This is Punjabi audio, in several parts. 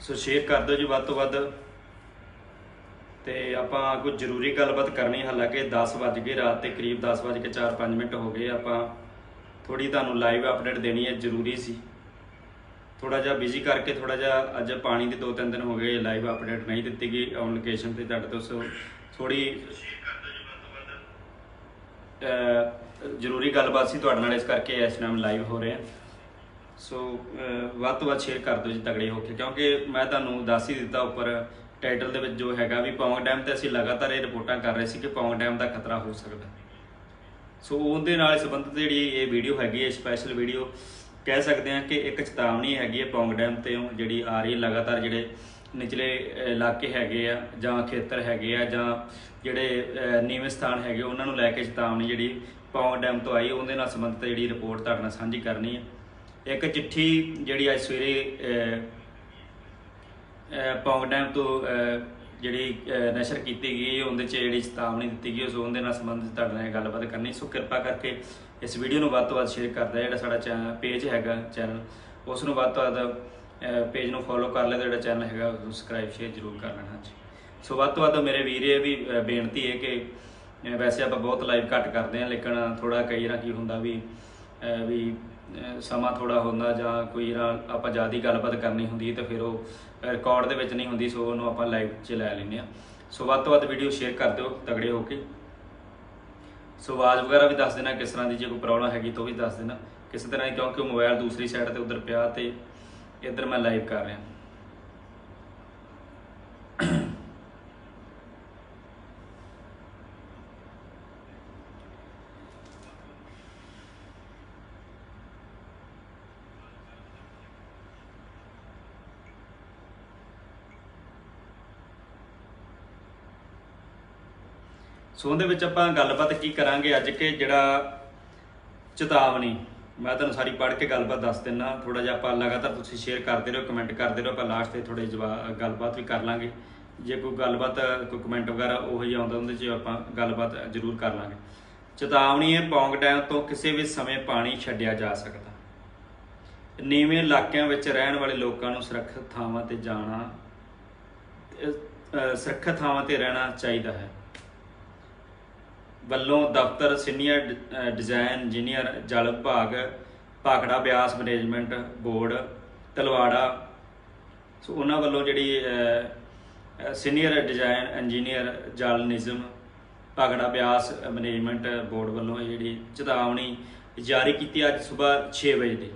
ਸੋ ਸ਼ੇਅਰ ਕਰ ਦਿਓ ਜੀ ਵੱਧ ਤੋਂ ਵੱਧ। ਤੇ ਆਪਾਂ ਕੋਈ ਜ਼ਰੂਰੀ ਗੱਲਬਾਤ ਕਰਨੀ ਹਾਲਾਂਕਿ 10 ਵੱਜ ਗਏ ਰਾਤ ਦੇ ਕਰੀਬ 10 ਵੱਜ ਕੇ 4-5 ਮਿੰਟ ਹੋ ਗਏ। ਆਪਾਂ ਥੋੜੀ ਤੁਹਾਨੂੰ ਲਾਈਵ ਅਪਡੇਟ ਦੇਣੀ ਹੈ ਜ਼ਰੂਰੀ ਸੀ। ਥੋੜਾ ਜਿਹਾ ਬਿਜ਼ੀ ਕਰਕੇ ਥੋੜਾ ਜਿਹਾ ਅੱਜ ਪਾਣੀ ਦੇ 2-3 ਦਿਨ ਹੋ ਗਏ ਲਾਈਵ ਅਪਡੇਟ ਨਹੀਂ ਦਿੱਤੀ ਗਈ ਔਨ ਲੋਕੇਸ਼ਨ ਤੇ ਤੁਹਾਡੇ ਤੋਂ ਸੋ ਥੋੜੀ ਜ਼ਰੂਰੀ ਗੱਲਬਾਤ ਸੀ ਤੁਹਾਡੇ ਨਾਲ ਇਸ ਕਰਕੇ ਇਸ ਟਾਈਮ ਲਾਈਵ ਹੋ ਰਹੇ ਹਾਂ ਸੋ ਵੱਧ ਤੋਂ ਵੱਧ ਸ਼ੇਅਰ ਕਰ ਦਿਓ ਜੀ ਤਗੜੇ ਹੋ ਕੇ, ਕਿਉਂਕਿ ਮੈਂ ਤੁਹਾਨੂੰ ਦੱਸ ਹੀ ਦਿੱਤਾ ਉੱਪਰ ਟਾਈਟਲ ਦੇ ਵਿੱਚ ਜੋ ਹੈਗਾ ਵੀ ਪੌਂਗ ਡੈਮ ਤੇ ਅਸੀਂ ਲਗਾਤਾਰ ਇਹ ਰਿਪੋਰਟਾਂ ਕਰ ਰਹੇ ਸੀ ਕਿ ਪੌਂਗ ਡੈਮ ਦਾ ਖਤਰਾ ਹੋ ਸਕਦਾ। ਸੋ, ਉਹਦੇ ਨਾਲ ਸੰਬੰਧਿਤ ਜਿਹੜੀ ਇਹ ਵੀਡੀਓ ਹੈਗੀ ਹੈ ਸਪੈਸ਼ਲ ਵੀਡੀਓ ਕਹਿ ਸਕਦੇ ਹਾਂ ਕਿ ਇੱਕ ਚੇਤਾਵਨੀ ਹੈਗੀ ਹੈ ਪੌਂਗ ਡੈਮ ਤੇ ਜਿਹੜੀ ਆ ਰਹੀ ਹੈ, ਲਗਾਤਾਰ ਜਿਹੜੇ ਨਿਚਲੇ ਇਲਾਕੇ ਹੈਗੇ ਆ, ਜਾਂ ਖੇਤਰ ਹੈਗੇ ਆ, ਜਾਂ ਜਿਹੜੇ ਨੀਵੇਂ ਸਥਾਨ ਹੈਗੇ ਉਹਨਾਂ ਨੂੰ ਲੈ ਕੇ ਚੇਤਾਵਨੀ ਜਿਹੜੀ ਪੌਂਗ ਡੈਮ ਤੋਂ ਆਈ, ਉਹਦੇ ਨਾਲ ਸੰਬੰਧਿਤ ਜਿਹੜੀ ਰਿਪੋਰਟ ਤੁਹਾਡੇ ਨਾਲ ਸਾਂਝੀ ਕਰਨੀ ਹੈ। ਇੱਕ ਚਿੱਠੀ ਜਿਹੜੀ ਅੱਜ ਸਵੇਰੇ ਅਹ, ਪੌਂਗ ਡੈਮ ਤੋਂ ਜਿਹੜੀ ਨਸ਼ਰ ਕੀਤੀ ਗਈ ਉਹਦੇ 'ਚ ਜਿਹੜੀ ਚੇਤਾਵਨੀ ਦਿੱਤੀ ਗਈ ਉਸ ਉਹਦੇ ਨਾਲ ਸੰਬੰਧਿਤ ਤੁਹਾਡੇ ਨਾਲ ਗੱਲਬਾਤ ਕਰਨੀ ਸੋ ਕਿਰਪਾ ਕਰਕੇ ਇਸ ਵੀਡੀਓ ਨੂੰ ਵੱਧ ਤੋਂ ਵੱਧ ਸ਼ੇਅਰ ਕਰਦਾ ਜਿਹੜਾ ਸਾਡਾ ਚੈਨਲ ਪੇਜ ਹੈਗਾ ਚੈਨਲ ਉਸ ਨੂੰ ਵੱਧ ਤੋਂ ਵੱਧ ਪੇਜ ਨੂੰ ਫੋਲੋ ਕਰ ਲਿਆ ਤੇ ਜਿਹੜਾ ਚੈਨਲ ਹੈਗਾ ਉਸ ਨੂੰ ਸਬਸਕ੍ਰਾਈਬ ਸ਼ੇਅਰ ਜ਼ਰੂਰ ਕਰ ਲੈਣਾ। ਜੀ ਸੋ ਵੱਧ ਤੋਂ ਵੱਧ ਮੇਰੇ ਵੀਰ ਇਹ ਵੀ ਬੇਨਤੀ ਹੈ ਕਿ ਵੈਸੇ ਆਪਾਂ ਬਹੁਤ ਲਾਈਵ ਘੱਟ ਕਰਦੇ ਹਾਂ ਲੇਕਿਨ ਥੋੜਾ ਕਈ ਨਾ ਕੀ ਹੁੰਦਾ ਵੀ ਵੀ ਸਮਾਂ ਥੋੜਾ ਹੁੰਦਾ ਜਾਂ ਕੋਈ ਨਾ ਆਪਾਂ ਜ਼ਿਆਦਾ ਗੱਲਬਾਤ ਕਰਨੀ ਹੁੰਦੀ ਤਾਂ ਫਿਰ ਉਹ ਰਿਕਾਰਡ ਦੇ ਵਿੱਚ ਨਹੀਂ ਹੁੰਦੀ, ਸੋ ਉਹਨੂੰ ਆਪਾਂ ਲਾਈਵ 'ਚ ਲੈ ਲੈਂਦੇ ਆ ਸੋ ਵੱਧ ਤੋਂ ਵੱਧ ਵੀਡੀਓ ਸ਼ੇਅਰ ਕਰ ਦਿਓ, ਤਗੜੇ ਹੋ ਕੇ। ਸੋ ਆਵਾਜ਼ ਵਗੈਰਾ ਵੀ ਦੱਸ ਦੇਣਾ, ਕਿਸ ਤਰ੍ਹਾਂ ਦੀ ਜੇ ਕੋਈ ਪ੍ਰੋਬਲਮ ਹੈਗੀ ਤਾਂ ਉਹ ਵੀ ਦੱਸ ਦੇਣਾ। ਕਿਸੇ ਤਰ੍ਹਾਂ ਦੀ ਕਿਉਂਕਿ ਮੋਬਾਈਲ ਦੂਸਰੀ ਸਾਈਡ ਤੇ ਉਧਰ ਪਿਆ ਤੇ ਇੱਧਰ ਮੈਂ ਲਾਈਵ ਕਰ ਰਿਹਾ। ਸੋ ਉਹਦੇ ਵਿੱਚ ਆਪਾਂ ਗੱਲਬਾਤ ਕੀ ਕਰਾਂਗੇ ਅੱਜ ਕਿ ਜਿਹੜਾ ਚੇਤਾਵਨੀ, ਮੈਂ ਤੁਹਾਨੂੰ ਸਾਰੀ ਪੜ੍ਹ ਕੇ ਗੱਲਬਾਤ ਦੱਸ ਦਿੰਨਾ ਥੋੜਾ ਜਿਹਾ ਆਪਾਂ ਲਗਾਤਾਰ ਤੁਸੀਂ ਸ਼ੇਅਰ ਕਰਦੇ ਰਹੋ ਕਮੈਂਟ ਕਰਦੇ ਰਹੋ, ਆਪਾਂ ਲਾਸਟ ਤੇ ਥੋੜੇ ਜਵਾਬ ਗੱਲਬਾਤ ਵੀ ਕਰ ਲਾਂਗੇ। ਜੇ ਕੋਈ ਗੱਲਬਾਤ, ਕੋਈ ਕਮੈਂਟ ਵਗੈਰਾ ਉਹੋ ਜਿਹਾ ਆਉਂਦਾ ਉਹਦੇ 'ਚ ਆਪਾਂ ਗੱਲਬਾਤ ਜ਼ਰੂਰ ਕਰ ਲਾਂਗੇ। ਚੇਤਾਵਨੀ ਹੈ ਪੌਂਗ ਡੈਮ ਤੋਂ ਕਿਸੇ ਵੀ ਸਮੇਂ ਪਾਣੀ ਛੱਡਿਆ ਜਾ ਸਕਦਾ। ਨੀਵੇਂ ਇਲਾਕਿਆਂ ਵਿੱਚ ਰਹਿਣ ਵਾਲੇ ਲੋਕਾਂ ਨੂੰ ਸੁਰੱਖਿਅਤ ਥਾਵਾਂ ਤੇ ਜਾਣਾ ਸੁਰੱਖਿਅਤ ਥਾਵਾਂ ਤੇ ਰਹਿਣਾ ਚਾਹੀਦਾ ਹੈ। ਵੱਲੋਂ ਦਫ਼ਤਰ ਸੀਨੀਅਰ ਡ- ਅਹ ਡਿਜ਼ਾਈਨ ਇੰਜੀਨੀਅਰ, ਜਲ ਵਿਭਾਗ, Bhakra Beas management board, Talwara, so ਉਹਨਾਂ ਵੱਲੋਂ ਜਿਹੜੀ ਸੀਨੀਅਰ ਡਿਜ਼ਾਈਨ ਇੰਜੀਨੀਅਰ, ਜਲ ਨਿਜ਼ਮ, ਭਾਖੜਾ ਬਿਆਸ ਮੈਨੇਜਮੈਂਟ ਬੋਰਡ ਵੱਲੋਂ ਇਹ ਜਿਹੜੀ ਚੇਤਾਵਨੀ ਜਾਰੀ ਕੀਤੀ ਅੱਜ ਸਵੇਰ 6 ਵਜੇ ਦੀ।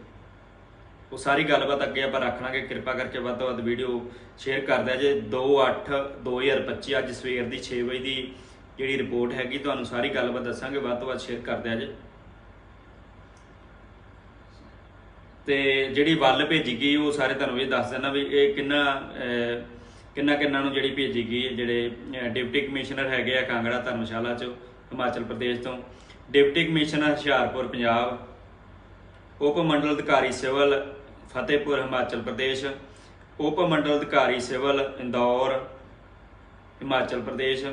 ਉਹ ਸਾਰੀ ਗੱਲਬਾਤ ਅੱਗੇ ਆਪਾਂ ਰੱਖ ਲਾਂਗੇ ਕਿਰਪਾ ਕਰਕੇ ਵੱਧ ਤੋਂ ਵੱਧ ਵੀਡੀਓ ਸ਼ੇਅਰ ਕਰ ਦਿਆ ਜੇ 2/8 2025 ਅੱਜ ਸਵੇਰ ਦੀ 6 ਵਜੇ ਦੀ ਜਿਹੜੀ ਰਿਪੋਰਟ ਹੈਗੀ, ਤੁਹਾਨੂੰ ਸਾਰੀ ਗੱਲਬਾਤ ਦੱਸਾਂਗੇ, ਵੱਧ ਤੋਂ ਵੱਧ ਸ਼ੇਅਰ ਕਰ ਦਿਆ ਜੇ। ਤੇ ਜਿਹੜੀ ਵੱਲ ਭੇਜੀ ਗਈ, ਉਹ ਸਾਰੇ ਤੁਹਾਨੂੰ ਇਹ ਦੱਸ ਦਿੰਦਾ ਵੀ ਇਹ ਕਿੰਨਾ ਕਿੰਨਾ ਕਿੰਨਾ ਨੂੰ ਜਿਹੜੀ ਭੇਜੀ ਗਈ ਹੈ, ਜਿਹੜੇ ਡਿਪਟੀ ਕਮਿਸ਼ਨਰ ਹੈਗੇ ਆ ਕਾਂਗੜਾ ਧਰਮਸ਼ਾਲਾ ਚ, ਹਿਮਾਚਲ ਪ੍ਰਦੇਸ਼ ਤੋਂ। Deputy commissioner Hoshiarpur, Punjab. ਉਪ ਮੰਡਲ ਅਧਿਕਾਰੀ ਸਿਵਲ, ਫਤਿਹਪੁਰ, ਹਿਮਾਚਲ ਪ੍ਰਦੇਸ਼। ਉਪ ਮੰਡਲ ਅਧਿਕਾਰੀ ਸਿਵਲ, ਇੰਦੌਰ, ਹਿਮਾਚਲ ਪ੍ਰਦੇਸ਼।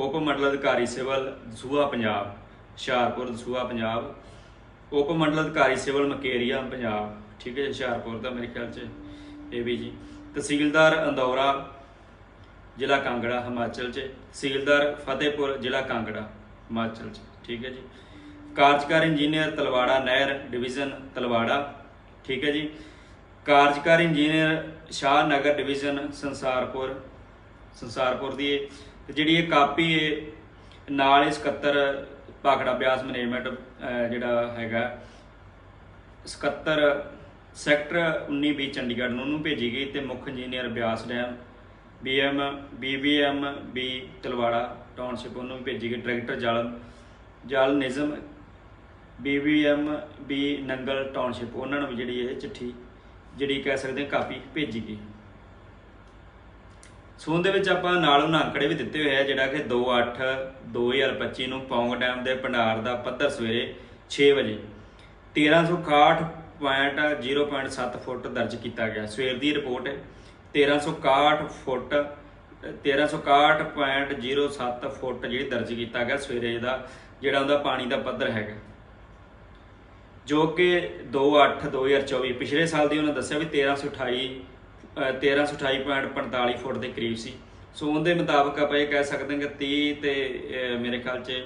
ਉਪ ਮੰਡਲ ਅਧਿਕਾਰੀ ਸਿਵਲ ਦਸੂਹਾ ਪੰਜਾਬ ਹੁਸ਼ਿਆਰਪੁਰ ਦਸੂਹਾ ਪੰਜਾਬ ਉਪ ਮੰਡਲ ਅਧਿਕਾਰੀ ਸਿਵਲ ਮਕੇਰੀਆ ਪੰਜਾਬ ਠੀਕ ਹੈ ਜੀ, ਹੁਸ਼ਿਆਰਪੁਰ ਦਾ ਮੇਰੇ ਖਿਆਲ ਚ ਇਹ ਵੀ ਜੀ ਤਹਿਸੀਲਦਾਰ ਅੰਦੌਰਾ ਜ਼ਿਲ੍ਹਾ ਕਾਂਗੜਾ ਹਿਮਾਚਲ ਚ। ਤਹਿਸੀਲਦਾਰ ਫਤਿਹਪੁਰ ਜ਼ਿਲ੍ਹਾ ਕਾਂਗੜਾ ਹਿਮਾਚਲ ਚ ਠੀਕ ਹੈ ਜੀ। ਕਾਰਜਕਾਰੀ ਇੰਜੀਨੀਅਰ ਤਲਵਾੜਾ ਨਹਿਰ ਡਿਵੀਜ਼ਨ ਤਲਵਾੜਾ ਠੀਕ ਹੈ ਜੀ। ਕਾਰਜਕਾਰੀ ਇੰਜੀਨੀਅਰ ਸ਼ਾਹਨਗਰ ਡਿਵੀਜ਼ਨ ਸੰਸਾਰਪੁਰ ਸੰਸਾਰਪੁਰ ਦੀ ਤੇ ਜਿਹੜੀ ਇਹ ਕਾਪੀ ਹੈ ਨਾਲ ਹੀ 77 ਭਾਖੜਾ ਬਿਆਸ ਮੈਨੇਜਮੈਂਟ ਜਿਹੜਾ ਹੈਗਾ 77 ਸੈਕਟਰ 19 ਬੀ ਚੰਡੀਗੜ੍ਹ ਨੂੰ ਉਹਨੂੰ ਭੇਜੀ ਗਈ ਤੇ ਮੁੱਖ engineer Beas dam BM BBM B Talwara township ਉਹਨੂੰ ਵੀ ਭੇਜੀ ਗਈ, ਡਾਇਰੈਕਟਰ ਜਲ ਜਲ ਨਿਜ਼ਮ ਬੀਬੀਐਮ ਬੀ ਨੰਗਲ ਟਾਊਨਸ਼ਿਪ, ਉਹਨਾਂ ਨੂੰ ਵੀ ਜਿਹੜੀ ਇਹ ਚਿੱਠੀ, ਜਿਹੜੀ ਕਹਿ ਸਕਦੇ ਹਾਂ ਕਾਪੀ ਭੇਜੀ ਗਈ। ਸੋ ਦੇ ਵਿੱਚ ਆਪਾਂ ਨਾਲ ਉਹਨਾਂ ਅੰਕੜੇ ਵੀ ਦਿੱਤੇ ਹੋਏ ਆ, ਜਿਹੜਾ ਕਿ 2/8 2025 ਨੂੰ ਪੌਂਗ ਡੈਮ ਦੇ ਭੰਡਾਰ ਦਾ ਪੱਧਰ ਸਵੇਰੇ 6 ਵਜੇ। 1361.0.7 ਫੁੱਟ ਦਰਜ ਕੀਤਾ ਗਿਆ। ਸਵੇਰ ਦੀ ਰਿਪੋਰਟ ਹੈ 1361 ਫੁੱਟ 1361.07 ਫੁੱਟ ਜਿਹੜੀ ਦਰਜ ਕੀਤਾ ਗਿਆ ਸਵੇਰੇ ਦਾ, ਜਿਹੜਾ ਉਹਦਾ ਪਾਣੀ ਦਾ ਪੱਧਰ ਹੈਗਾ। ਜੋ ਕਿ 2/8 2024 ਪਿਛਲੇ ਸਾਲ ਦੀ ਉਹਨਾਂ ਦੱਸਿਆ ਵੀ 1328 ਅਹ 1328.45 ਫੁੱਟ ਦੇ ਕਰੀਬ ਸੀ। ਸੋ ਉਹਦੇ ਮੁਤਾਬਕ ਆਪਾਂ ਇਹ ਕਹਿ ਸਕਦੇ ਹਾਂ ਕਿ 30 ਤੇ ਮੇਰੇ ਖਿਆਲ 'ਚ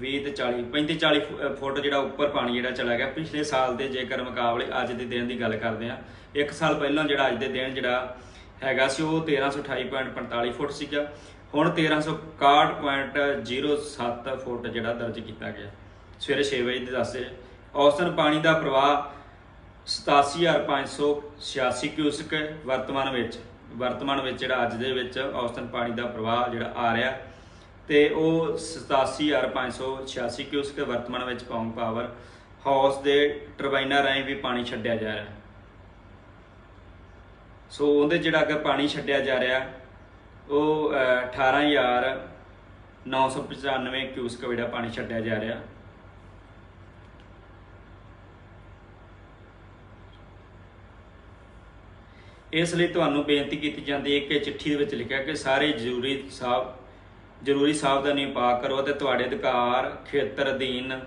20 ਤੇ 40 35 40 ਫੁ- ਫੁੱਟ ਜਿਹੜਾ ਉੱਪਰ ਪਾਣੀ ਜਿਹੜਾ ਚਲਾ ਗਿਆ। ਪਿਛਲੇ ਸਾਲ ਦੇ ਜੇਕਰ ਮੁਕਾਬਲੇ ਅੱਜ ਦੇ ਦਿਨ ਦੀ ਗੱਲ ਕਰਦੇ ਆ ਇੱਕ ਸਾਲ ਪਹਿਲਾਂ ਜਿਹੜਾ ਅੱਜ ਦੇ ਦਿਨ ਜਿਹੜਾ ਹੈਗਾ ਸੀ, ਉਹ 1328.45 ਫੁੱਟ ਸੀਗਾ। ਹੁਣ 1361.07 ਫੁੱਟ ਜਿਹੜਾ ਦਰਜ ਕੀਤਾ ਗਿਆ। ਸਵੇਰੇ 6 ਵਜੇ ਦੇ ਦੱਸੇ ਔਸਤਨ ਪਾਣੀ ਦਾ ਪ੍ਰਵਾਹ 87586 ਕਿਊਸਕ ਵਰਤਮਾਨ ਵਿੱਚ ਵਰਤਮਾਨ ਵਿੱਚ ਜਿਹੜਾ ਅੱਜ ਦੇ ਵਿੱਚ ਔਸਤਨ ਪਾਣੀ ਦਾ ਪ੍ਰਵਾਹ ਜਿਹੜਾ ਆ ਰਿਹਾ ਤੇ ਉਹ 87586 ਕਿਊਸਕ ਵਰਤਮਾਨ ਵਿੱਚ ਪੌਂਗ ਪਾਵਰ ਹਾਊਸ ਦੇ ਟਰਬਾਈਨਾਂ ਰਾਹੀਂ ਵੀ ਪਾਣੀ ਛੱਡਿਆ ਜਾ ਰਿਹਾ। ਸੋ ਉਹਦੇ ਜਿਹੜਾ ਅੱਗੇ ਪਾਣੀ ਛੱਡਿਆ ਜਾ ਰਿਹਾ ਉਹ ਅਹ, 18995 ਕਿਊਸਕ ਜਿਹੜਾ ਪਾਣੀ ਛੱਡਿਆ ਜਾ ਰਿਹਾ। ਇਸ ਲਈ ਤੁਹਾਨੂੰ ਬੇਨਤੀ ਕੀਤੀ ਜਾਂਦੀ ਹੈ ਕਿ ਚਿੱਠੀ ਦੇ ਵਿੱਚ ਲਿਖਿਆ ਕਿ ਸਾਰੇ ਜ਼ਰੂਰੀ ਸਾਬ, ਜ਼ਰੂਰੀ ਸਾਵਧਾਨੀ ਪਾ ਕਰੋ ਅਤੇ ਤੁਹਾਡੇ ਅਧਿਕਾਰ, ਖੇਤਰ, ਅਧੀਨ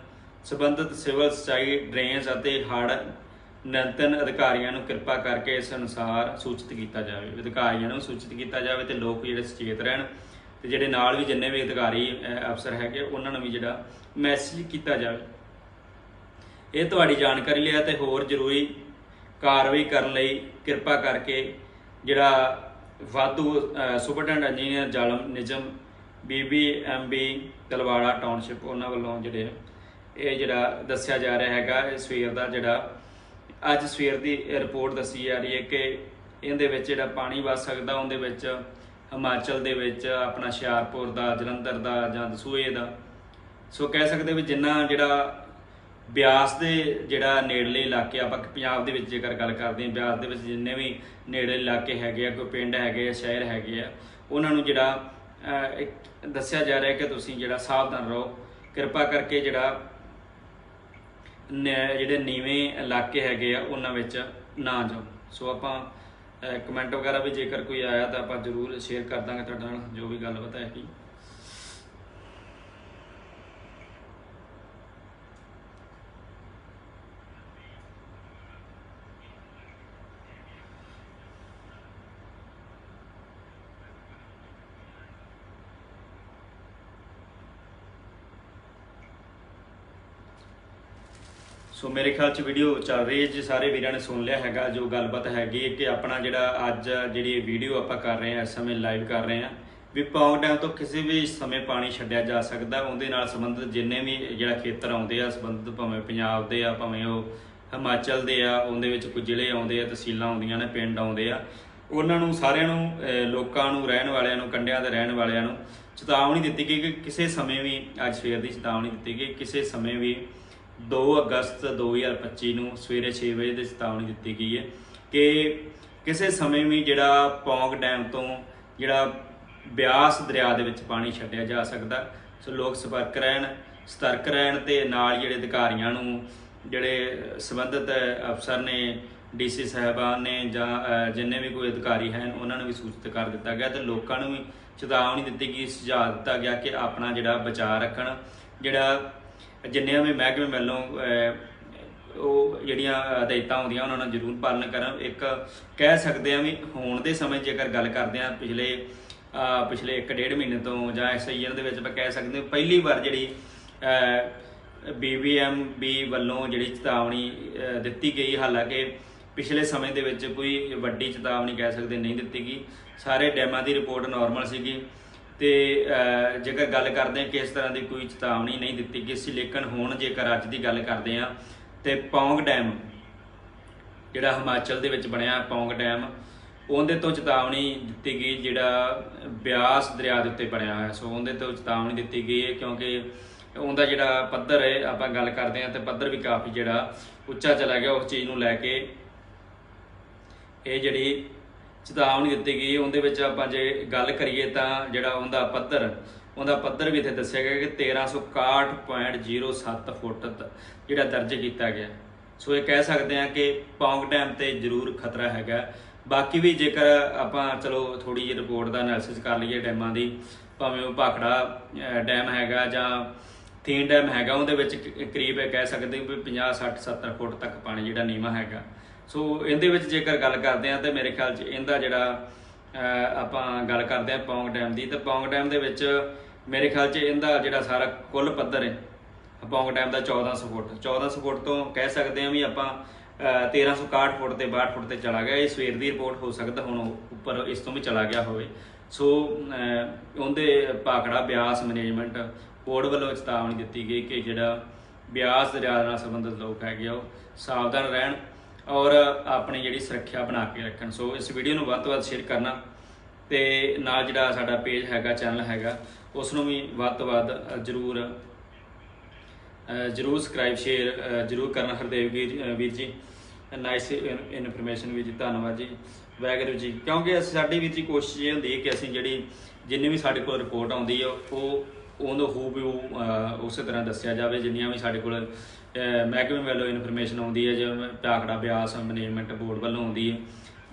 ਸੰਬੰਧਿਤ ਸਿਵਲ ਸਚਾਈ ਡਰੇਨਸ ਅਤੇ ਹੜ੍ਹ ਨਿਯੰਤਰਣ ਅਧਿਕਾਰੀਆਂ ਨੂੰ ਕਿਰਪਾ ਕਰਕੇ ਇਸ ਅਨੁਸਾਰ ਸੂਚਿਤ ਕੀਤਾ ਜਾਵੇ। ਅਧਿਕਾਰੀਆਂ ਨੂੰ ਸੂਚਿਤ ਕੀਤਾ ਜਾਵੇ ਤੇ ਲੋਕ ਜਿਹੜੇ ਸੁਚੇਤ ਰਹਿਣ ਤੇ ਜਿਹੜੇ ਨਾਲ ਵੀ ਜਿੰਨੇ ਵੀ ਅਧਿਕਾਰੀ ਅਫਸਰ ਹੈਗੇ, ਉਹਨਾਂ ਨੂੰ ਵੀ ਜਿਹੜਾ ਮੈਸੇਜ ਕੀਤਾ ਜਾਵੇ। ਇਹ ਤੁਹਾਡੀ ਜਾਣਕਾਰੀ ਲਈ ਹੈ ਤੇ ਹੋਰ ਜ਼ਰੂਰੀ ਕਾਰਵਾਈ ਕਰਨ ਲਈ ਕਿਰਪਾ ਕਰਕੇ ਜਿਹੜਾ ਵਾਧੂ ਸੁਪਰਡੈਂਟ ਇੰਜੀਨੀਅਰ ਜਾਲਮ ਨਿਜਮ ਬੀਬੀਐਮਬੀ ਤਲਵਾੜਾ ਟਾਊਨਸ਼ਿਪ ਉਹਨਾਂ ਵੱਲੋਂ ਜਿਹੜੇ ਇਹ ਜਿਹੜਾ ਦੱਸਿਆ ਜਾ ਰਿਹਾ ਹੈਗਾ, ਇਹ ਸਵੇਰ ਦਾ ਜਿਹੜਾ ਅੱਜ ਸਵੇਰ ਦੀ ਰਿਪੋਰਟ ਦੱਸੀ ਜਾ ਰਹੀ ਹੈ ਕਿ ਇਹਦੇ ਵਿੱਚ ਜਿਹੜਾ ਪਾਣੀ ਵਸ ਸਕਦਾ, ਉਹਦੇ ਵਿੱਚ ਹਿਮਾਚਲ ਦੇ ਵਿੱਚ ਆਪਣਾ ਹੁਸ਼ਿਆਰਪੁਰ ਦਾ, ਜਲੰਧਰ ਦਾ ਜਾਂ ਦਸੂਏ ਦਾ। ਸੋ ਕਹਿ ਸਕਦੇ ਵੀ ਜਿੰਨਾ ਜਿਹੜਾ ਬਿਆਸ ਦੇ ਜਿਹੜਾ ਨੇੜਲੇ ਇਲਾਕੇ, ਆਪਾਂ ਪੰਜਾਬ ਦੇ ਵਿੱਚ ਜੇਕਰ ਗੱਲ ਕਰਦੇ ਹਾਂ, ਬਿਆਸ ਦੇ ਵਿੱਚ ਜਿੰਨੇ ਵੀ ਨੇੜਲੇ ਇਲਾਕੇ ਹੈਗੇ ਆ, ਕੋਈ ਪਿੰਡ ਹੈਗੇ ਆ, ਸ਼ਹਿਰ ਹੈਗੇ ਆ, ਉਹਨਾਂ ਨੂੰ ਜਿਹੜਾ ਦੱਸਿਆ ਜਾ ਰਿਹਾ ਕਿ ਤੁਸੀਂ ਜਿਹੜਾ ਸਾਵਧਾਨ ਰਹੋ। ਕਿਰਪਾ ਕਰਕੇ ਜਿਹੜਾ ਨ- ਜਿਹੜੇ ਨੀਵੇਂ ਇਲਾਕੇ ਹੈਗੇ ਆ, ਉਹਨਾਂ ਵਿੱਚ ਨਾ ਜਾਓ। ਸੋ ਆਪਾਂ ਕਮੈਂਟ ਵਗੈਰਾ ਵੀ ਜੇਕਰ ਕੋਈ ਆਇਆ ਤਾਂ ਆਪਾਂ ਜ਼ਰੂਰ ਸ਼ੇਅਰ ਕਰ ਦਾਂਗੇ ਤੁਹਾਡੇ ਨਾਲ, ਜੋ ਵੀ ਗੱਲਬਾਤ ਹੈਗੀ ਸੋ ਮੇਰੇ ਖਿਆਲ ਚ ਵੀਡੀਓ ਚੱਲ ਰਹੀ ਹੈ ਜੀ, ਸਾਰੇ ਵੀਰਾਂ ਨੇ ਸੁਣ ਲਿਆ ਹੈਗਾ, ਜੋ ਗੱਲਬਾਤ ਹੈਗੀ ਹੈ ਕਿ ਆਪਣਾ ਜਿਹੜਾ ਅੱਜ ਜਿਹੜੀ ਵੀਡੀਓ ਆਪਾਂ ਕਰ ਰਹੇ ਹਾਂ, ਇਸ ਸਮੇਂ ਲਾਈਵ ਕਰ ਰਹੇ ਹਾਂ, ਵੀ ਪੌਂਗ ਡੈਮ ਤੋਂ ਕਿਸੇ ਵੀ ਸਮੇਂ ਪਾਣੀ ਛੱਡਿਆ ਜਾ ਸਕਦਾ, ਉਹਦੇ ਨਾਲ ਸੰਬੰਧਿਤ ਜਿੰਨੇ ਵੀ ਜਿਹੜਾ ਖੇਤਰ ਆਉਂਦੇ ਆ, ਸੰਬੰਧਿਤ ਭਾਵੇਂ ਪੰਜਾਬ ਦੇ ਆ, ਭਾਵੇਂ ਉਹ ਹਿਮਾਚਲ ਦੇ ਆ, ਉਹਦੇ ਵਿੱਚ ਕੁਝ ਜ਼ਿਲ੍ਹੇ ਆਉਂਦੇ ਆ, ਤਹਿਸੀਲਾਂ ਆਉਂਦੀਆਂ ਨੇ, ਪਿੰਡ ਆਉਂਦੇ ਆ, ਉਹਨਾਂ ਨੂੰ ਸਾਰਿਆਂ ਨੂੰ ਲੋਕਾਂ ਨੂੰ, ਰਹਿਣ ਵਾਲਿਆਂ ਨੂੰ, ਕੰਡਿਆਂ ਦੇ ਰਹਿਣ ਵਾਲਿਆਂ ਨੂੰ ਚੇਤਾਵਨੀ ਦਿੱਤੀ ਗਈ ਕਿ ਕਿਸੇ ਸਮੇਂ ਵੀ, ਅੱਜ ਸਵੇਰ ਦੀ ਚੇਤਾਵਨੀ ਦਿੱਤੀ ਗਈ ਕਿਸੇ ਸਮੇਂ ਵੀ 2 ਅਗਸਤ 2025 ਨੂੰ ਸਵੇਰੇ 6 ਵਜੇ ਦੀ ਚੇਤਾਵਨੀ ਦਿੱਤੀ ਗਈ ਹੈ ਕਿ ਕਿਸੇ ਸਮੇਂ ਵੀ ਜਿਹੜਾ ਪੌਂਗ ਡੈਮ ਤੋਂ ਜਿਹੜਾ ਬਿਆਸ ਦਰਿਆ ਦੇ ਵਿੱਚ ਪਾਣੀ ਛੱਡਿਆ ਜਾ ਸਕਦਾ, ਸੋ ਲੋਕ ਸਪਰਕ ਰਹਿਣ, ਸਤਰਕ ਰਹਿਣ ਤੇ ਨਾਲ ਜਿਹੜੇ ਅਧਿਕਾਰੀਆਂ ਨੂੰ ਜਿਹੜੇ ਸੰਬੰਧਿਤ ਅਫਸਰ ਨੇ, ਡੀਸੀ ਸਾਹਿਬਾਨ ਨੇ ਜਾਂ ਜਿੰਨੇ ਵੀ ਕੋਈ ਅਧਿਕਾਰੀ ਹਨ, ਉਹਨਾਂ ਨੂੰ ਵੀ ਸੂਚਿਤ ਕਰ ਦਿੱਤਾ ਗਿਆ ਤੇ ਲੋਕਾਂ ਨੂੰ ਵੀ ਚੇਤਾਵਨੀ ਦਿੱਤੀ ਗਈ, ਸੁਝਾਅ ਦਿੱਤਾ ਗਿਆ ਕਿ ਆਪਣਾ ਜਿਹੜਾ ਬਚਾਅ ਰੱਖਣ, ਜਿਹੜਾ ਜਿੰਨੇ ਵੀ ਮਹਿਕਮੇ ਵੱਲੋਂ ਉਹ ਜਿਹੜੀਆਂ ਹਦਾਇਤਾਂ ਹੁੰਦੀਆਂ ਉਹਨਾਂ ਨੂੰ ਜ਼ਰੂਰ ਪਾਲਣ ਕਰਨ। ਇੱਕ ਕਹਿ ਸਕਦੇ ਆ ਵੀ ਹੁਣ ਦੇ ਸਮੇਂ ਜੇਕਰ ਗੱਲ ਕਰਦੇ ਆ ਪਿਛਲੇ ਅਹ, ਪਿਛਲੇ 1.5 ਮਹੀਨੇ ਤੋਂ ਜਾਂ ਇਸ ਈਅਰ ਦੇ ਵਿੱਚ ਆਪਾਂ ਕਹਿ ਸਕਦੇ ਹਾਂ ਪਹਿਲੀ ਵਾਰ ਜਿਹੜੀ ਬੀਬੀਐਮਬੀ ਵੱਲੋਂ ਜਿਹੜੀ ਚੇਤਾਵਨੀ ਦਿੱਤੀ ਗਈ। ਹਾਲਾਂਕਿ ਪਿਛਲੇ ਸਮੇਂ ਦੇ ਵਿੱਚ ਕੋਈ ਵੱਡੀ ਚੇਤਾਵਨੀ ਕਹਿ ਸਕਦੇ ਨਹੀਂ ਦਿੱਤੀ ਗਈ। ਸਾਰੇ ਡੈਮਾਂ ਦੀ ਰਿਪੋਰਟ ਨਾਰਮਲ ਸੀਗੀ। ਤੇ ਜੇਕਰ ਗੱਲ ਕਰਦੇ ਹਾਂ ਕਿਸ ਤਰ੍ਹਾਂ ਦੀ ਕੋਈ ਚੇਤਾਵਨੀ ਨਹੀਂ ਦਿੱਤੀ ਗਈ ਸੀ, ਲੇਕਿਨ ਹੁਣ ਜੇਕਰ ਅੱਜ ਦੀ ਗੱਲ ਕਰਦੇ ਹਾਂ, ਤੇ ਪੌਂਗ ਡੈਮ, ਜਿਹੜਾ ਹਿਮਾਚਲ ਦੇ ਵਿੱਚ ਬਣਿਆ ਪੌਂਗ ਡੈਮ, ਉਹਦੇ ਤੋਂ ਚੇਤਾਵਨੀ ਦਿੱਤੀ ਗਈ, ਜਿਹੜਾ ਬਿਆਸ ਦਰਿਆ ਦੇ ਉੱਤੇ ਬਣਿਆ ਹੋਇਆ। ਸੋ ਉਹਦੇ ਤੋਂ ਚੇਤਾਵਨੀ ਦਿੱਤੀ ਗਈ ਹੈ, ਕਿਉਂਕਿ ਉਹਦਾ ਜਿਹੜਾ ਪੱਧਰ ਹੈ, ਆਪਾਂ ਗੱਲ ਕਰਦੇ ਹਾਂ, ਤੇ ਪੱਧਰ ਵੀ ਕਾਫੀ ਜਿਹੜਾ ਉੱਚਾ ਚਲਾ ਗਿਆ, ਉਸ ਚੀਜ਼ ਨੂੰ ਲੈ ਕੇ ਇਹ ਜਿਹੜੀ ਚੇਤਾਵਨੀ ਦਿੱਤੀ ਗਈ ਉਹਦੇ ਵਿੱਚ ਆਪਾਂ ਜੇ ਗੱਲ ਕਰੀਏ ਤਾਂ ਜਿਹੜਾ ਉਹਦਾ ਪੱਧਰ ਉਹਦਾ ਪੱਧਰ ਵੀ ਇੱਥੇ ਦੱਸਿਆ ਗਿਆ ਕਿ 1361.07 ਫੁੱਟ ਜਿਹੜਾ ਦਰਜ ਕੀਤਾ ਗਿਆ। ਸੋ ਇਹ ਕਹਿ ਸਕਦੇ ਹਾਂ ਕਿ ਪੌਂਗ ਡੈਮ ਤੇ ਜ਼ਰੂਰ ਖਤਰਾ ਹੈਗਾ। ਬਾਕੀ ਵੀ ਜੇਕਰ ਆਪਾਂ ਚਲੋ ਥੋੜੀ ਜਿਹੀ ਰਿਪੋਰਟ ਦਾ ਐਨਾਲਿਸਿਸ ਕਰ ਲਈਏ ਡੈਮਾਂ ਦੀ, ਭਾਵੇਂ ਉਹ ਭਾਖੜਾ ਡੈਮ ਹੈਗਾ ਜਾਂ ਥੀਨ ਡੈਮ ਹੈਗਾ, ਉਹਦੇ ਵਿੱਚ ਕ- ਕਰੀਬ ਇਹ ਕਹਿ ਸਕਦੇ ਵੀ 50 60 70 ਫੁੱਟ ਤੱਕ ਪਾਣੀ ਜਿਹੜਾ ਨੀਵਾਂ ਹੈਗਾ। ਸੋ ਇਹਦੇ ਵਿੱਚ ਜੇਕਰ ਗੱਲ ਕਰਦੇ ਆ ਤੇ ਮੇਰੇ ਖਿਆਲ 'ਚ ਇਹਦਾ ਜਿਹੜਾ ਆਪਾਂ ਗੱਲ ਕਰਦੇ ਆ ਪੌਂਗ ਡੈਮ ਦੀ ਤੇ ਪੌਂਗ ਡੈਮ ਦੇ ਵਿੱਚ ਮੇਰੇ ਖਿਆਲ 'ਚ ਇਹਦਾ ਜਿਹੜਾ ਸਾਰਾ ਕੁੱਲ ਪੱਧਰ ਹੈ ਪੌਂਗ ਡੈਮ ਦਾ 1400 ਫੁੱਟ। 1400 ਫੁੱਟ ਤੋਂ ਕਹਿ ਸਕਦੇ ਆ ਵੀ ਆਪਾਂ ਅਹ, 1361 ਫੁੱਟ ਤੇ 62 ਫੁੱਟ ਤੇ ਚਲਾ ਗਿਆ। ਇਹ ਸਵੇਰ ਦੀ ਰਿਪੋਰਟ ਹੋ ਸਕਦਾ ਹੁਣ ਉੱਪਰ ਇਸ ਤੋਂ ਵੀ ਚਲਾ ਗਿਆ ਹੋਵੇ। ਸੋ ਉਹਦੇ ਪਾਕੜਾ ਬਿਆਸ ਮੈਨੇਜਮੈਂਟ ਬੋਰਡ ਵੱਲੋਂ ਚੇਤਾਵਨੀ ਦਿੱਤੀ ਗਈ ਕਿ ਜਿਹੜਾ ਬਿਆਸ ਦਰਿਆ ਨਾਲ ਸੰਬੰਧਿਤ ਲੋਕ ਹੈਗੇ ਆ ਉਹ ਸਾਵਧਾਨ ਰਹਿਣ। ਔਰ ਆਪਣੀ ਜਿਹੜੀ ਸੁਰੱਖਿਆ ਬਣਾ ਕੇ ਰੱਖਣ। ਸੋ ਇਸ ਵੀਡੀਓ ਨੂੰ ਵੱਧ ਤੋਂ ਵੱਧ ਸ਼ੇਅਰ ਕਰਨਾ ਤੇ ਨਾਲ ਜਿਹੜਾ ਸਾਡਾ ਪੇਜ ਹੈਗਾ ਚੈਨਲ ਹੈਗਾ ਉਸ ਨੂੰ ਵੀ ਵੱਧ ਤੋਂ ਵੱਧ ਜ਼ਰੂਰ ਜ਼ਰੂਰ ਸਬਸਕ੍ਰਾਈਬ ਸ਼ੇਅਰ ਜ਼ਰੂਰ ਕਰਨਾ ਹਰਦੇਵ ਵੀਰ ਵੀਰ ਜੀ। ਨਾਈਸ ਇਨਫੋਰਮੇਸ਼ਨ ਵੀਰ ਜੀ ਧੰਨਵਾਦ ਜੀ। ਵਾਹਿਗੁਰੂ ਜੀ ਕਿਉਂਕਿ ਅਸੀਂ- ਸਾਡੀ ਵੀਰ ਜੀ ਕੋਸ਼ਿਸ਼ ਇਹ ਹੁੰਦੀ ਹੈ ਕਿ ਅਸੀਂ ਜਿਹੜੀ ਜਿੰਨੀ ਵੀ ਸਾਡੇ ਕੋਲ ਰਿਪੋਰਟ ਆਉਂਦੀ ਹੈ ਉਹ ਉਹਨੂੰ ਹੂਬਹੂ ਅ, ਉਸੇ ਤਰ੍ਹਾਂ ਦੱਸਿਆ ਜਾਵੇ ਜਿੰਨੀਆਂ ਵੀ ਸਾਡੇ ਕੋਲ ਮਹਿਕਮੇ ਵੱਲੋਂ ਇਨਫੋਰਮੇਸ਼ਨ ਆਉਂਦੀ ਹੈ, ਜਿਵੇਂ ਟਾਕੜਾ ਬਿਆਸ ਮੈਨੇਜਮੈਂਟ ਬੋਰਡ ਵੱਲੋਂ ਆਉਂਦੀ ਹੈ।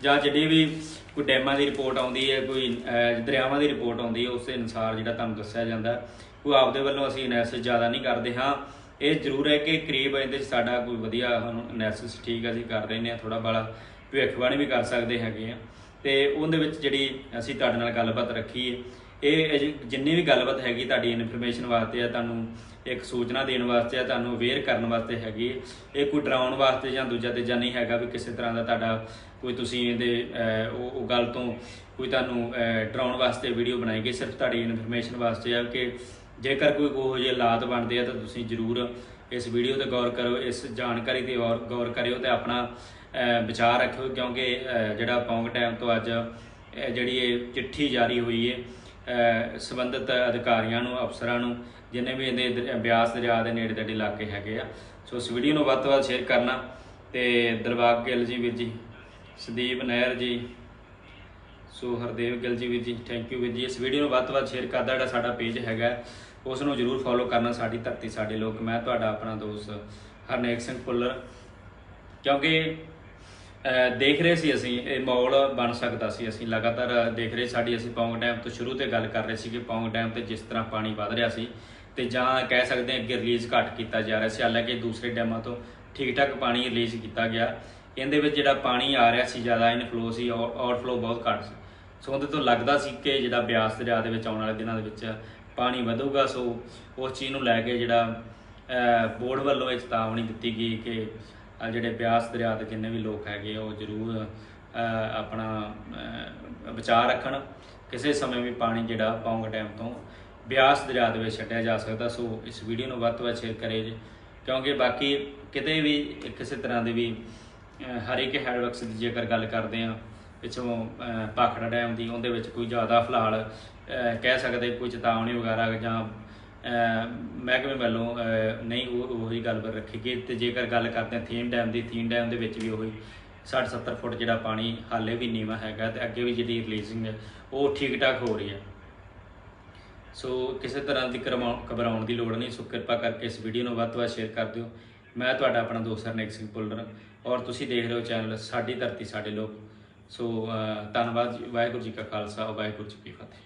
ਜਾਂ ਜਿਹੜੀ ਵੀ ਕੋਈ ਡੈਮਾਂ ਦੀ ਰਿਪੋਰਟ ਆਉਂਦੀ ਹੈ, ਕੋਈ ਦਰਿਆਵਾਂ ਦੀ ਰਿਪੋਰਟ ਆਉਂਦੀ ਹੈ, ਉਸ ਦੇ ਅਨੁਸਾਰ ਜਿਹੜਾ ਤੁਹਾਨੂੰ ਦੱਸਿਆ ਜਾਂਦਾ ਕੋਈ ਆਪਦੇ ਵੱਲੋਂ ਅਸੀਂ ਐਨਾਲਿਸਿਸ ਜ਼ਿਆਦਾ ਨਹੀਂ ਕਰਦੇ, ਹਾਂ। ਇਹ ਜ਼ਰੂਰ ਹੈ ਕਿ ਕਰੀਬ ਇਹਦੇ 'ਚ ਸਾਡਾ ਕੋਈ ਵਧੀਆ ਐਨਾਲਿਸਿਸ ਠੀਕ ਅਸੀਂ ਕਰ ਰਹੇ ਹਾਂ ਥੋੜਾ ਬਾਲਾ ਭਵਿੱਖਬਾਣੀ ਵੀ ਕਰ ਸਕਦੇ ਹੈਗੇ ਆ। ਤੇ ਉਹਦੇ ਵਿੱਚ ਜਿਹੜੀ ਅਸੀਂ ਤੁਹਾਡੇ ਨਾਲ ਗੱਲਬਾਤ ਰੱਖੀ ਹੈ ਇਹ ਅਜੇ ਜਿੰਨੀ ਵੀ ਗੱਲਬਾਤ ਹੈਗੀ ਤੁਹਾਡੀ ਇਨਫੋਰਮੇਸ਼ਨ ਵਾਸਤੇ ਆ ਤੁਹਾਨੂੰ ਇੱਕ ਸੂਚਨਾ ਦੇਣ ਵਾਸਤੇ ਆ ਤੁਹਾਨੂੰ ਅਵੇਅਰ ਕਰਨ ਵਾਸਤੇ ਹੈਗੀ ਹੈ। ਇਹ ਕੋਈ ਡਰਾਉਣ ਵਾਸਤੇ ਜਾਂ ਦੂਜਾ ਤੀਜਾ ਨਹੀਂ ਹੈਗਾ ਵੀ ਕਿਸੇ ਤਰ੍ਹਾਂ ਦਾ ਤੁਹਾਡਾ ਕੋਈ ਤੁਸੀਂ ਇਹਦੇ ਉਹ ਗੱਲ ਤੋਂ ਕੋਈ ਤੁਹਾਨੂੰ ਡਰਾਉਣ ਵਾਸਤੇ ਵੀਡੀਓ ਬਣਾਈ ਗਈ, ਸਿਰਫ ਤੁਹਾਡੀ ਇਨਫੋਰਮੇਸ਼ਨ ਵਾਸਤੇ ਆ ਕਿ ਜੇਕਰ ਕੋਈ ਉਹੋ ਜਿਹੇ ਹਾਲਾਤ ਬਣਦੇ ਆ ਤਾਂ ਤੁਸੀਂ ਜ਼ਰੂਰ ਇਸ ਵੀਡੀਓ ਤੇ ਗੌਰ ਕਰੋ, ਇਸ ਜਾਣਕਾਰੀ ਤੇ ਗੌਰ ਗੌਰ ਕਰਿਓ ਤੇ ਆਪਣਾ ਵਿਚਾਰ ਰੱਖਿਓ ਕਿਉਂਕਿ ਜਿਹੜਾ ਪੌਂਗ ਟਾਈਮ ਤੋਂ ਅੱਜ ਜਿਹੜੀ ਇਹ ਚਿੱਠੀ ਜਾਰੀ ਹੋਈ ਹੈ ਸੰਬੰਧਿਤ ਅਧਿਕਾਰੀਆਂ ਨੂੰ, ਅਫਸਰਾਂ ਨੂੰ, ਜਿੰਨੇ ਵੀ ਇਹਦੇ ਬਿਆਸ ਦਰਿਆ ਦੇ ਨੇੜੇ ਤੇੜੇ ਇਲਾਕੇ ਹੈਗੇ ਆ। ਸੋ ਇਸ ਵੀਡੀਓ ਨੂੰ ਵੱਧ ਤੋਂ ਵੱਧ ਸ਼ੇਅਰ ਕਰਨਾ ਤੇ ਦਿਲਬਾਗ ਗਿੱਲ ਜੀ ਵੀਰ ਜੀ, ਸੰਦੀਪ ਨਾਇਰ ਜੀ, ਸੋ ਹਰਦੇਵ ਗਿੱਲ ਜੀ ਵੀਰ ਜੀ ਥੈਂਕ ਯੂ ਵੀਰ ਜੀ। ਇਸ ਵੀਡੀਓ ਨੂੰ ਵੱਧ ਤੋਂ ਵੱਧ ਸ਼ੇਅਰ ਕਰਦਾ ਜਿਹੜਾ ਸਾਡਾ ਪੇਜ ਹੈਗਾ, ਉਸ ਨੂੰ ਜਰੂਰ ਫੋਲੋ ਕਰਨਾ ਸਾਡੀ ਧਰਤੀ, ਸਾਡੇ ਲੋਕ। ਮੈਂ ਤੁਹਾਡਾ ਆਪਣਾ ਦੋਸਤ ਹਰਨੇਕ ਸਿੰਘ ਭੁੱਲਰ। ਕਿਉਂਕਿ ਦੇਖ ਰਹੇ ਸੀ ਅਸੀਂ, ਇਹ ਮਾਹੌਲ ਬਣ ਸਕਦਾ ਸੀ। ਅਸੀਂ ਲਗਾਤਾਰ ਦੇਖ ਰਹੇ, ਸਾਡੀ ਅਸੀਂ ਪੌਂਗ ਡੈਮ ਤੋਂ ਸ਼ੁਰੂ ਤੇ ਗੱਲ ਕਰ ਰਹੇ ਸੀ ਕਿ ਪੌਂਗ ਡੈਮ ਤੇ ਜਿਸ ਤਰ੍ਹਾਂ ਪਾਣੀ ਵਧ ਰਿਹਾ ਸੀ ਤੇ ਜਾਂ ਕਹਿ ਸਕਦੇ ਹਾਂ ਅੱਗੇ ਰਿਲੀਜ਼ ਘੱਟ ਕੀਤਾ ਜਾ ਰਿਹਾ ਸੀ। ਹਾਲਾਂਕਿ ਦੂਸਰੇ ਡੈਮਾਂ ਤੋਂ ਠੀਕ ਠਾਕ ਪਾਣੀ ਰਿਲੀਜ਼ ਕੀਤਾ ਗਿਆ। ਇਹਦੇ ਵਿੱਚ ਜਿਹੜਾ ਪਾਣੀ ਆ ਰਿਹਾ ਸੀ, ਜ਼ਿਆਦਾ ਇਨਫਲੋ ਸੀ ਆਊਟਫਲੋ ਬਹੁਤ ਘੱਟ ਸੀ। ਸੋ ਉਹਦੇ ਤੋਂ ਲੱਗਦਾ ਸੀ ਕਿ ਜਿਹੜਾ ਬਿਆਸ ਦਰਿਆ ਦੇ ਵਿੱਚ ਆਉਣ ਵਾਲੇ ਦਿਨਾਂ ਦੇ ਵਿੱਚ ਪਾਣੀ ਵਧੂਗਾ। ਸੋ ਉਸ ਚੀਜ਼ ਨੂੰ ਲੈ ਕੇ ਜਿਹੜਾ ਬੋਰਡ ਵੱਲੋਂ ਇਹ ਚੇਤਾਵਨੀ ਦਿੱਤੀ ਗਈ ਕਿ ਜਿਹੜੇ ਬਿਆਸ ਦਰਿਆ ਦੇ ਜਿੰਨੇ ਵੀ ਲੋਕ ਹੈਗੇ ਆ, ਉਹ ਜ਼ਰੂਰ ਆਪਣਾ ਅਹ, ਵਿਚਾਰ ਰੱਖਣ। ਕਿਸੇ ਸਮੇਂ ਵੀ ਪਾਣੀ ਜਿਹੜਾ ਪੌਂਗ ਡੈਮ ਤੋਂ ਬਿਆਸ ਦਰਿਆ ਦੇ ਵਿੱਚ ਛੱਡਿਆ ਜਾ ਸਕਦਾ। ਸੋ ਇਸ ਵੀਡੀਓ ਨੂੰ ਵੱਧ ਤੋਂ ਵੱਧ ਸ਼ੇਅਰ ਕਰੇ ਜੀ। ਕਿਉਂਕਿ ਬਾਕੀ ਕਿਤੇ ਵੀ ਕਿਸੇ ਤਰ੍ਹਾਂ ਦੇ ਵੀ ਹਰ ਇੱਕ ਹੈਡਵਰਕਸ ਦੀ ਜੇਕਰ ਗੱਲ ਕਰਦੇ ਆ ਪਿੱਛੋਂ ਅਹ, ਭਾਖੜਾ ਡੈਮ ਦੀ ਉਹਦੇ ਵਿੱਚ ਕੋਈ ਜ਼ਿਆਦਾ ਫਿਲਹਾਲ ਕਹਿ ਸਕਦੇ ਕੋਈ ਚੇਤਾਵਨੀ ਵਗੈਰਾ ਜਾਂ ਮਹਿਕਮੇ ਵੱਲੋਂ ਨਹੀਂ ਉਹ ਉਹੀ ਗੱਲ ਰੱਖੀ ਗਈ। ਤੇ ਜੇਕਰ ਗੱਲ ਕਰਦੇ ਹਾਂ ਥੀਮ ਡੈਮ ਦੀ, ਥੀਮ ਡੈਮ ਦੇ ਵਿੱਚ ਵੀ ਉਹੀ 60 70 ਫੁੱਟ ਜਿਹੜਾ ਪਾਣੀ ਹਾਲੇ ਵੀ ਨੀਵਾਂ ਹੈਗਾ ਤੇ ਅੱਗੇ ਵੀ ਜਿਹੜੀ ਰਿਲੀਜ਼ਿੰਗ ਹੈ, ਉਹ ਠੀਕ ਠਾਕ ਹੋ ਰਹੀ ਹੈ। ਸੋ ਕਿਸੇ ਤਰ੍ਹਾਂ ਦੀ ਕਰਮਾ- ਘਬਰਾਉਣ ਦੀ ਲੋੜ ਨਹੀਂ। ਸੋ ਕਿਰਪਾ ਕਰਕੇ ਇਸ ਵੀਡੀਓ ਨੂੰ ਵੱਧ ਤੋਂ ਵੱਧ ਸ਼ੇਅਰ ਕਰ ਦਿਓ। ਮੈਂ ਤੁਹਾਡਾ ਆਪਣਾ ਦੋਸਤ ਹਰਨੇਕ ਸਿੰਘ ਪੁੱਲਰ ਔਰ ਤੁਸੀਂ ਦੇਖ ਰਹੇ ਹੋ ਚੈਨਲ ਸਾਡੀ ਧਰਤੀ, ਸਾਡੇ ਲੋਕ। ਸੋ ਧੰਨਵਾਦ ਜੀ। ਵਾਹਿਗੁਰੂ ਜੀ ਕਾ ਖਾਲਸਾ, ਵਾਹਿਗੁਰੂ ਜੀ ਕੀ ਫਤਿਹ।